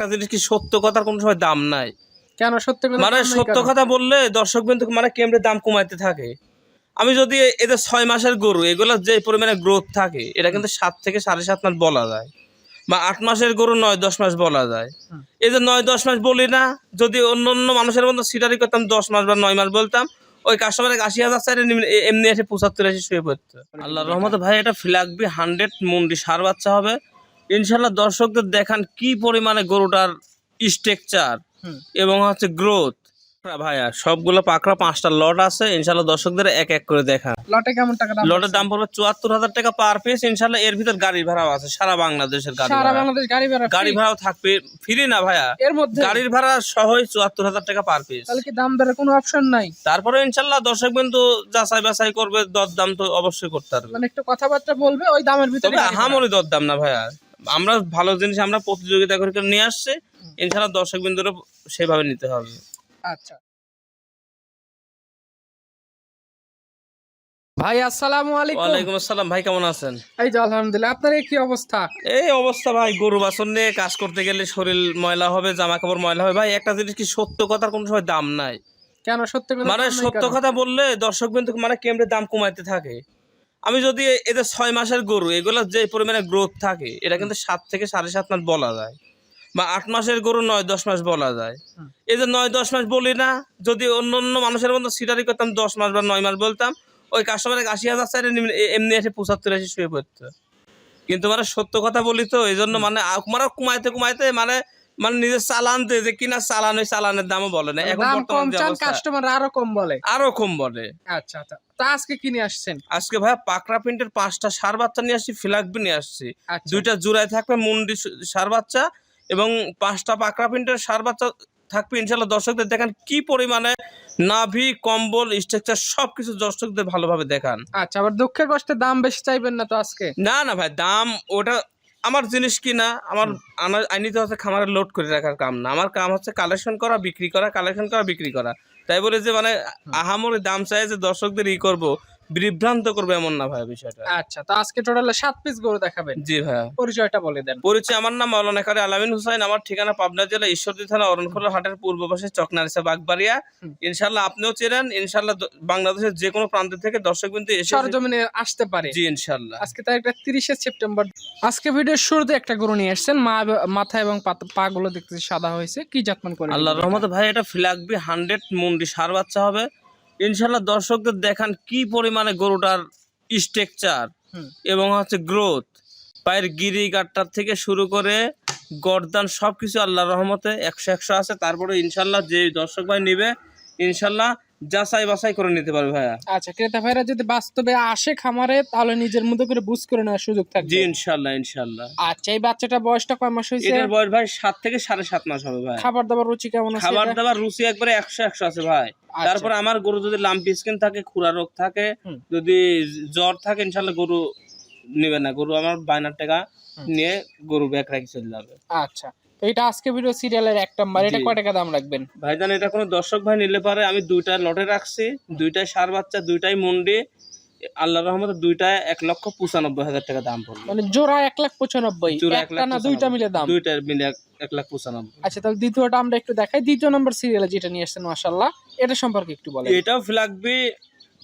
একটা জিনিস কি সত্য কথার কোনো সময় দাম নাই? কেন সত্য কথা মানে সত্য কথা বললে দর্শক বিন্দু মানে কেমনে দাম কমাইতে থাকে? আমি যদি এদের ছয় মাসের গরু এগুলো যে পরিমাণে গ্রোথ থাকে এটা কিন্তু সাত থেকে সাড়ে সাত মাস বলা যায়। বা আট মাসের গরু নয় দশ মাস বলা যায়। এই যে নয় দশ মাস বলি না যদি অন্য অন্য মানুষের মতো সিটারি করতাম দশ মাস বা নয় মাস বলতাম ওই কাস্টমারের আশি হাজার চাইলে এমনি এসে পঁচাত্তর এসে শুয়ে পড়তো। আল্লাহ রহমত ভাই এটা ফ্ল্যাগবি হান্ড্রেড মুন্ডি সার বাচ্চা হবে। ইনশাল্লাহ দর্শকদের দেখান কি পরিমাণে গরুটার স্ট্রাকচার এবং হচ্ছে গ্রোথ ভাইয়া সবগুলো পাকড়া পাঁচটা লট আছে ইনশাল্লাহ দর্শকদের এক এক করে দেখা লটে কেমন টাকা দাম লটের দাম পড়বে চুয়াত্তর হাজার টাকা পার পিস ইনশাল্লাহ এর ভিতর গাড়ি ভাড়াও আছে সারা বাংলাদেশের গাড়ি সারা বাংলাদেশ গাড়ি ভাড়া গাড়ি ভাড়াও থাকবে ফ্রি না ভাইয়া। এর মধ্যে? গাড়ির ভাড়া সহই চুয়াত্তর হাজার টাকা পার পিস তাহলে কি দাম দরের কোনো অপশন নাই? তারপরে ইনশাল্লাহ দর্শক বিন্দু যাচাই বাছাই করবে দর দাম তো অবশ্যই করতে পারবে মানে একটু কথাবার্তা বলবে ওই দামের ভিতরে হামরি দরদাম না ভাইয়া। আমরা ভালো জিনিস আমরা প্রতিযোগিতা করে নিয়ে আসছি ইনশাল্লাহ দর্শক বিন্দুরও সেভাবে নিতে হবে। আচ্ছা। ভাই আসসালামু আলাইকুম। ওয়ালাইকুম আসসালাম। ভাই কেমন আছেন? এই যে আলহামদুলিল্লাহ আপনার কি অবস্থা? এই অবস্থা ভাই গরু বাছন নিয়ে কাজ করতে গেলে শরীর ময়লা হবে জামা কাপড় ময়লা হবে। ভাই একটা জিনিস কি সত্য কথার কোনো সময় দাম নাই? কেন সত্য কথা মানে সত্য কথা বললে দর্শক বিন্দু মানে কেমনে দাম কমাইতে থাকে? আমি যদি এদের ছয় মাসের গরু এগুলো যে পরিমাণে গ্রোথ থাকে এটা কিন্তু সাত থেকে সাড়ে সাত মাস বলা যায়। বা আট মাসের গরু নয় দশ মাস বলা যায়। এই যে নয় দশ মাস বলি না যদি অন্য অন্য মানুষের মতো সিটারি করতাম দশ মাস বা নয় মাস বলতাম ওই কাস্টমারের আশি হাজার চাইলে এমনি এসে পঁচাত্তর এসে শুয়ে পড়তো। কিন্তু মানে সত্য কথা বলি তো এই জন্য মানে মানে কুমাইতে কুমাইতে মানে মানে নিজের চালান দিয়ে যে কিনা চালান ওই চালানের দামও বলে না। এখন বর্তমান কাস্টমার আরও কম বলে। আরও কম বলে। আচ্ছা আচ্ছা। তা আজকে কিনে আসছেন? আজকে ভাইয়া পাকড়া প্রিন্টের পাঁচটা সার বাচ্চা নিয়ে আসছি ফ্ল্যাগবি নিয়ে আসছি। আচ্ছা। দুইটা জোড়ায় থাকবে মুন্ডি সার বাচ্চা এবং পাঁচটা পাকড়া প্রিন্টের সার বাচ্চা থাকবে। ইনশাল্লাহ দর্শকদের দেখান কি পরিমাণে নাভি কম্বল স্ট্রাকচার সবকিছু দর্শকদের ভালোভাবে দেখান। আচ্ছা আবার দুঃখে কষ্টে দাম বেশি চাইবেন না তো আজকে? না না ভাই দাম ওটা আমার জিনিস কিনা আমার আনা- আইনিতে হচ্ছে খামারে লোড করে রাখার কাম না। আমার কাম হচ্ছে কালেকশন করা বিক্রি করা কালেকশন করা বিক্রি করা। তাই বলে যে মানে আহামরি দাম চাই যে দর্শকদের ই করব বিভ্রান্ত করব এমন না ভাই বিষয়টা। আচ্ছা তো আজকে টোটালে সাত পিস গরু দেখাবেন। জি ভাইয়া। পরিচয়টা বলে দেন। পরিচয় আমার নাম মাওলানা কারি আলামিন হুসাইন আমার ঠিকানা পাবনা জেলা ঈশ্বরদী থানা অরণখোলা হাটের পূর্ব পাশে চকনারিসা বাগবাড়িয়া। ইনশাল্লাহ আপনিও চেনেন ইনশাল্লাহ বাংলাদেশের যে কোনো প্রান্ত থেকে দর্শক বিন্দু এসে সরজমিনে আসতে পারে। জি ইনশাল্লাহ আজকে তারিখটা তিরিশে সেপ্টেম্বর। আজকে ভিডিওর শুরুতে একটা গরু নিয়ে আসছেন মা মাথা এবং পা গুলো দেখতেছি সাদা হয়েছে কি জাতমান করে আল্লাহ রহমতে ভাই এটা ফ্ল্যাগবি হান্ড্রেড মুন্ডি সার বাচ্চা হবে। ইনশাল্লাহ দর্শকদের দেখান কি পরিমাণে গরুটার স্ট্রাকচার এবং হচ্ছে গ্রোথ পায়ের গিরি গাটটার থেকে শুরু করে গরদান সব কিছু আল্লাহ রহমতে একশো একশো আছে। তারপরে ইনশাল্লাহ যে দর্শক ভাই নিবে ইনশাল্লাহ যাচাই বাছাই করে নিতে পারবে ভাইয়া। আচ্ছা ক্রেতা ভাইরা যদি বাস্তবে আসে খামারে তাহলে নিজের মতো করে বুঝ করে নেওয়ার সুযোগ থাকবে। জি ইনশাল্লাহ ইনশাল্লাহ। আচ্ছা এই বাচ্চাটা বয়সটা কয় মাস হয়েছে? এটার বয়স ভাই সাত থেকে সাড়ে সাত মাস হবে ভাই। খাবার দাবার রুচি কেমন আছে খাবার দাবার রুচি একবারে একশো একশো আছে ভাই। আচ্ছা। তারপর আমার গরু যদি লাম্পি স্কিন থাকে খুরা রোগ থাকে যদি জ্বর থাকে ইনশাল্লাহ গরু নেবে না। গরু আমার বায়নার টাকা নিয়ে গরু ব্যাগ রাখি চলে যাবে। আচ্ছা। তো এটা আজকে ভিডিও সিরিয়ালের এক নাম্বার এটা কয় টাকা দাম রাখবেন? ভাইজান এটা কোনো দর্শক ভাই নিলে পারে আমি দুইটা লটে রাখছি দুইটাই সার বাচ্চা দুইটাই মুন্ডি আল্লাহ রহমতে দুইটা এক লক্ষ পঁচানব্বই হাজার টাকা দাম পড়বে। মানে জোড়া এক লাখ পঁচানব্বই একটা না দুইটা মিলে দাম? দুইটা মিলে এক- লাখ পঁচানব্বই। আচ্ছা তাহলে দ্বিতীয়টা আমরা একটু দেখাই। দ্বিতীয় নম্বর সিরিয়ালে যেটা নিয়ে আসছেন মাশাল্লাহ এটা সম্পর্কে একটু বলেন। এটাও ফ্লাগবি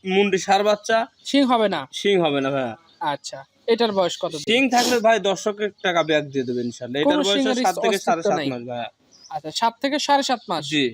মুন্ডি সার বাচ্চা। সিং হবে না? সিং হবে না ভাই আচ্ছা এটার বয়স কত? সিং থাকলে ভাই দর্শকের টাকা ব্যাগ দিয়ে দেবে ইনশাল্লাহ এটার বয়স সাত থেকে সাড়ে সাত। মাস ভাই আচ্ছা সাত থেকে সাড়ে সাত মাস? জি।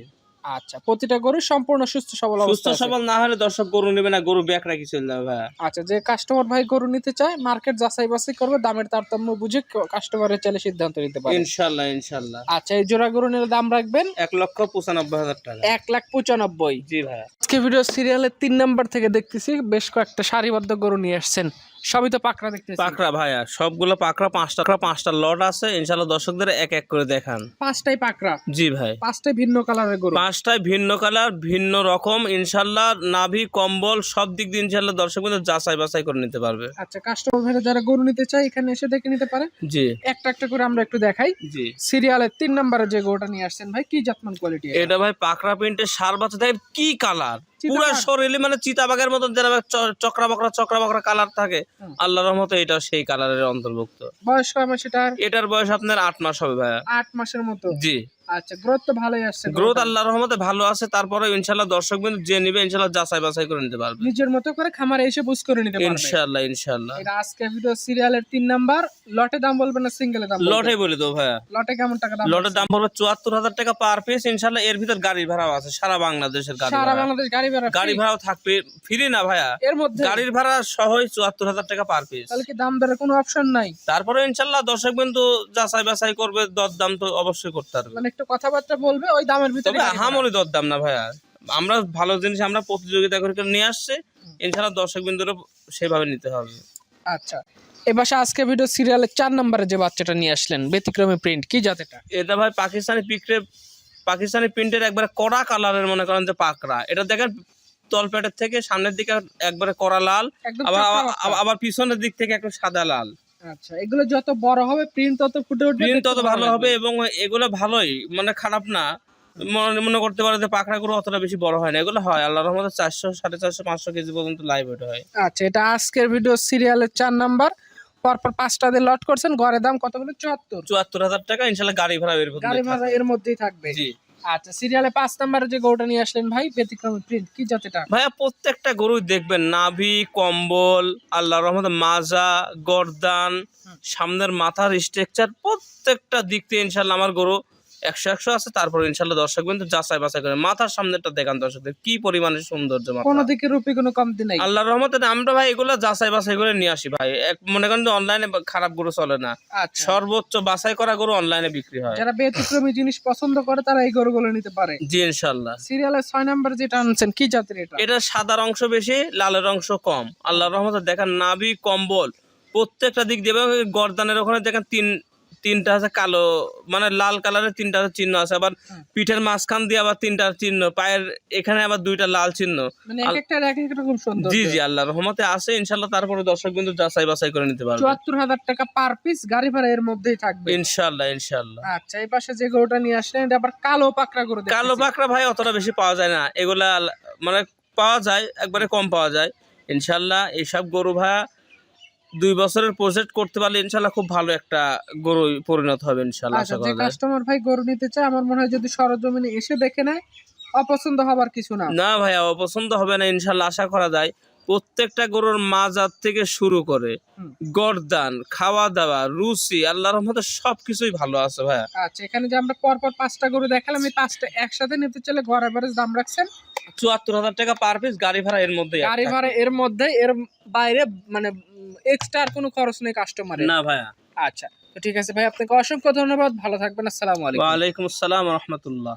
আচ্ছা প্রতিটা গরু সম্পূর্ণ সুস্থ সবল সুস্থ। সবল না হলে দর্শক গরু নেবে না গরু ব্যাগ রাখি চলে যাবে ভাই আচ্ছা যে কাস্টমার ভাই গরু নিতে চায় মার্কেট যাচাই বাছাই করবে দামের তারতম্য বুঝে কাস্টমারের চাইলে সিদ্ধান্ত নিতে পারে। ইনশাল্লাহ ইনশাল্লাহ আচ্ছা এই জোড়া গরু নিলে দাম রাখবেন? এক লক্ষ পঁচানব্বই হাজার টাকা। এক লাখ পঁচানব্বই। জি ভাই আজকে ভিডিও সিরিয়ালের তিন নাম্বার থেকে দেখতেছি বেশ কয়েকটা সারিবদ্ধ গরু নিয়ে আসছেন। সবই তো পাকড়া দেখতেছি। পাকড়া ভাইয়া সবগুলো পাকড়া পাঁচটা পাঁচটা লট আছে ইনশাল্লাহ দর্শকদের এক এক করে দেখান। পাঁচটাই পাকড়া? জি ভাই। পাঁচটাই ভিন্ন কালারের গরু? পাঁচটায় ভিন্ন কালার ভিন্ন রকম ইনশাল্লাহ নাভি কম্বল সব দিক দিয়ে ইনশাল্লাহ দর্শক কিন্তু যাচাই বাছাই করে নিতে পারবে। আচ্ছা কাস্টমার ভাইরা যারা গরু নিতে চায় এখানে এসে দেখে নিতে পারে জি। একটা একটা করে আমরা একটু দেখাই। জি। সিরিয়ালের তিন নম্বরে যে গরুটা নিয়ে আসছেন ভাই কি জাতমান কোয়ালিটি এটা ভাই পাকড়া প্রিন্টের সার বাচ্চা দেখেন কি কালার? পুরো সরেলি শরীরে মানে চিতাবাগের মতন যেরকম চক্রা বকরা চক্রা বকরা কালার থাকে। আল্লাহর মতো এটা সেই কালারের অন্তর্ভুক্ত। বয়স কয় মাস এটার? এটার বয়স আপনার আট মাস হবে ভাইয়া। আট মাসের মতো। জি। আচ্ছা গ্রোথ তো ভালোই আসছে গ্রোথ আল্লাহর রহমতে ভালো আছে তারপরে ইনশাল্লাহ দর্শক বিন্দু যে নিবে ইনশাল্লাহ যাচাই বাছাই করে নিতে পারবে। নিজের মতো করে খামারে এসে বুঝ করে নিতে পারবে। ইনশাল্লাহ ইনশাল্লাহ এটা আজকে ভিডিও সিরিয়ালের তিন নাম্বার। লটে দাম বলবেন না সিঙ্গেলে দাম লটে বলে ভাইয়া। লটে কেমন টাকা দাম লটের দাম পড়বে চুয়াত্তর হাজার টাকা পার পিস ইনশাল্লাহ এর ভিতর গাড়ি ভাড়াও আছে সারা বাংলাদেশের গাড়ি সারা ভাড়া। বাংলাদেশ গাড়ি ভাড়া গাড়ি ভাড়াও থাকবে ফ্রি না ভাইয়া। এর মধ্যে গাড়ির ভাড়া সহই চুয়াত্তর হাজার টাকা পার পিস তাহলে কি দাম দরের কোনো অপশন নাই? তারপরে ইনশাল্লাহ দর্শক বিন্দু যাচাই বাছাই করবে দর দাম তো অবশ্যই করতে পারবে মানে একটু কথাবার্তা বলবে ওই দামের ভিতরে তবে হামরি দর দাম না ভাইয়া। আমরা ভালো জিনিস আমরা প্রতিযোগিতা করে নিয়ে আসছি ইনশাল্লাহ দর্শক বিন্দুরও সেভাবে নিতে হবে। আচ্ছা এবার আজকে ভিডিও সিরিয়ালের চার নম্বরে যে বাচ্চাটা নিয়ে আসলেন ব্যতিক্রমী প্রিন্ট কি জাতেটা এটা? ভাই পাকিস্তানি পিকরে পাকিস্তানি প্রিন্টের একবারে কড়া কালারের মনে করেন যে পাকড়া। এটা দেখেন তলপেটের থেকে সামনের দিকে একবারে কড়া লাল আবার- আবার পিছনের দিক থেকে একটু সাদা লাল। আচ্ছা এগুলো যত বড় হবে প্রিন্ট তত ফুটে উঠবে প্রিন্ট তত ভালো হবে এবং এগুলো ভালোই মানে খারাপ না। মনে করতে পারে যে পাকড়াগুলো অতটা বেশি বড় হয় না এগুলো হয়। আল্লাহর রহমতে চারশো সাড়ে চারশো পাঁচশো কেজি পর্যন্ত লাইভ ওয়েট হয়। আচ্ছা এটা আজকের ভিডিও সিরিয়ালের চার নাম্বার পরপর পাঁচটা দিয়ে লট করছেন গড়ে দাম কত বলে? চুয়াত্তর। চুয়াত্তর হাজার টাকা ইনশাল্লাহ গাড়ি ভাড়া বের করতে গাড়ি ভাড়া এর মধ্যেই থাকবে। জি। আচ্ছা সিরিয়ালে পাঁচ নাম্বারে যে গরুটা নিয়ে আসলেন ভাই ব্যতিক্রমী প্রিন্ট কি জাতিটা ভাইয়া প্রত্যেকটা গরুই দেখবেন নাভি কম্বল আল্লাহ রহমত মাজা গরদান সামনের মাথার স্ট্রাকচার প্রত্যেকটা দিক থেকে ইনশাল্লাহ আমার গরু একশো একশো আছে তারপর ইনশাল্লাহ দর্শক কিন্তু যাচাই বাছাই করে। মাথার সামনেরটা দেখান দর্শকদের কি পরিমাণে সৌন্দর্য কোনো দিকে রূপে কোনো কমতি নাই। আল্লাহর রহমতে আমরা ভাই এগুলো যাচাই বাছাই করে নিয়ে আসি ভাই। এক মনে করেন অনলাইনে খারাপ গরু চলে না। আচ্ছা। সর্বোচ্চ বাছাই করা গরু অনলাইনে বিক্রি হয়। যারা ব্যতিক্রমী জিনিস পছন্দ করে তারা এই গরুগুলো নিতে পারে। জি ইনশাল্লাহ। সিরিয়ালে ছয় নাম্বার যেটা আনছেন কি জাতের এটা? এটা সাদার অংশ বেশি লালের অংশ কম। আল্লাহর রহমতে দেখেন নাভি কম্বল প্রত্যেকটা দিক দিয়ে গরদানের ওখানে দেখেন তিন তিনটা আছে কালো মানে লাল কালারের তিনটা চিহ্ন আছে আবার পিঠের মাঝখান দিয়ে আবার তিনটা চিহ্ন পায়ের এখানে আবার দুইটা লাল চিহ্ন। মানে জি জি আল্লাহ রহমতে আছে ইনশাল্লাহ তারপরে দর্শক বিন্দু যাচাই বাছাই করে নিতে পারবে। চুয়াত্তর হাজার টাকা পার পিস গাড়ি ভাড়া এর মধ্যেই থাকবে। ইনশাল্লাহ ইনশাল্লাহ আচ্ছা এই পাশে যে গরুটা নিয়ে আসলেন এটা আবার কালো পাকড়া গরু দেখতেছি। কালো পাকড়া ভাই অতটা বেশি পাওয়া যায় না এগুলা মানে পাওয়া যায় একবারে কম পাওয়া যায়। ইনশাল্লাহ এইসব গরু ভাই দুই বছরের প্রজেক্ট করতে পারলে ইনশাল্লাহ খুব ভালো একটা গরু পরিণত হবে ইনশাল্লাহ আচ্ছা আশা করা যায়। কাস্টমার ভাই গরু নিতে চায় আমার মনে হয় যদি সরজমিনে এসে দেখে নেয় অপছন্দ হবার কিছু না। না ভাইয়া অপছন্দ হবে না ইনশাল্লাহ আশা করা যায়। প্রত্যেকটা গরুর মাজার থেকে শুরু করে গরদান খাওয়া দাওয়া রুচি আল্লাহর রহমতে সবকিছুই ভালো আছে ভাইয়া। আচ্ছা এখানে যে আমরা পর পর পাঁচটা গরু দেখালাম এই পাঁচটা একসাথে নিতে চাইলে ঘর এভারেজ দাম রাখছেন? চুয়াত্তর হাজার টাকা পার পিস গাড়ি ভাড়া এর মধ্যে গাড়ি ভাড়া এর মধ্যে এর বাইরে মানে এক্সট্রা আর কোনো খরচ নেই কাস্টমারের না ভাইয়া। আচ্ছা তো ঠিক আছে ভাই আপনাকে অসংখ্য ধন্যবাদ ভালো থাকবেন আসসালামু আলাইকুম। ওয়ালাইকুম আসসালাম রহমতুল্লাহ।